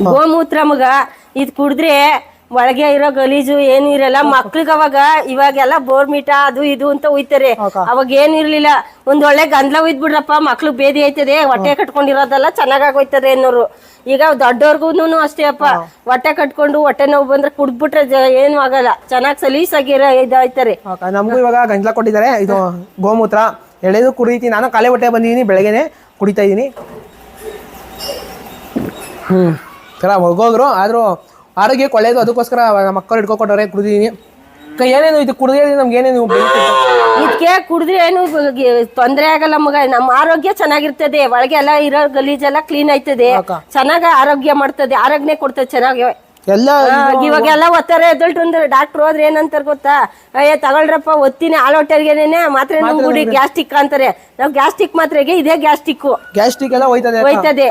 ಗೋಮೂತ್ರ ಮಗ ಇದ್ ಕುಡಿದ್ರೆ ಒಳಗೆ ಇರೋ ಗಲೀಜು ಏನು ಇರಲ್ಲ. ಮಕ್ಳಿಗೆ ಅವಾಗ ಇವಾಗೆಲ್ಲ ಬೋರ್ಮಿಟ ಅದು ಇದು ಅಂತ ಉಯ್ತಾರೆ. ಅವಾಗ ಏನಿರ್ಲಿಲ್ಲ ಒಂದ್ ಒಳ್ಳೆ ಗಂದ್ಲ ಉಯ್ದ್ಬಿಡ್ರಪ್ಪ ಮಕ್ಳು ಬೇದಿ ಆಯ್ತದೆ ಹೊಟ್ಟೆ ಕಟ್ಕೊಂಡಿರೋದೆಲ್ಲ ಚೆನ್ನಾಗಾಗಿ ಹೋಯ್ತದೆ ಅನ್ನೋರು. ಈಗ ದೊಡ್ಡವ್ರಿಗೂ ಅಷ್ಟೇ ಅಪ್ಪ. ಹೊಟ್ಟೆ ಕಟ್ಕೊಂಡು ಹೊಟ್ಟೆ ನೋವು ಬಂದ್ರೆ ಕುಡ್ದ್ಬಿಟ್ರೆ ಜ- ಏನು ಆಗಲ್ಲ. ಚೆನ್ನಾಗಿ ಸಲೀಸಾಗಿರ ಇದಾಯ್ತಾರೆ. ನಮ್ಗೂ ನಮಗೂ ಇವಾಗ ಗಂಜಲ ಕೊಟ್ಟಿದ್ದಾರೆ. ಇದು ಗೋಮೂತ್ರ. ಎಳೆದು ಕುಡಿತೀನಿ. ನಾನು ಕಾಲೇ ಹೊಟ್ಟೆ ಬಂದಿದ್ದೀನಿ ಬೆಳಗ್ಗೆನೆ ಕುಡಿತಾ ಇದ್ದೀನಿ. ಹ್ಞೂ ಸರ ಹೋಗೋದ್ರು ಆದರೂ ಆರೋಗ್ಯಕ್ಕೆ ಒಳ್ಳೆಯದು ಅದಕ್ಕೋಸ್ಕರ ನಮ್ಮ ಮಕ್ಕಳು ಹಿಡ್ಕೊಕೊಟ್ಟವ್ರೆ ಕುಡಿದೀನಿ ಏನೇನು ಇದು ಕುಡಿದ್ರೆ ನಮ್ಗೆ ಏನೇನು? ಇದಕ್ಕೆ ಕುಡಿದ್ರೆ ಏನು ತೊಂದರೆ ಆಗಲ್ಲ ಮಗ ನಮ್ಮ ಆರೋಗ್ಯ ಚೆನ್ನಾಗಿರ್ತದೆ ಒಳಗೆ ಎಲ್ಲ ಇರೋ ಗಲೀಜೆಲ್ಲ ಕ್ಲೀನ್ ಆಯ್ತದೆ. ಚೆನ್ನಾಗಿ ಆರೋಗ್ಯ ಮಾಡ್ತದೆ ಆರೋಗ್ಯ ಕೊಡ್ತದೆ ಚೆನ್ನಾಗಿ. ಎಲ್ಲ ಇವಾಗೆಲ್ಲ ಒತ್ತಾರೆ ಅಂದ್ರೆ ಡಾಕ್ಟರ್ ಹೋದ್ರೆ ಏನಂತಾರೆ ಗೊತ್ತಾ? ಅಯ್ಯ ತಗೊಳ್ರಪ್ಪ ಒತ್ತೀನಿ ಹಾಲೊಟ್ಟೆಗೆನೆ ಮಾತ್ರೆ ನೋಡಿ ಗ್ಯಾಸ್ಟಿಕ್ ಅಂತಾರೆ. ನಾವು ಗ್ಯಾಸ್ಟಿಕ್ ಮಾತ್ರೆಗೆ ಇದೇ ಗ್ಯಾಸ್ಟಿಕ್ ಗ್ಯಾಸ್ಟಿಕ್ ಎಲ್ಲ ಹೋಯ್ತದೆ. ಹೋಯ್ತದೆ.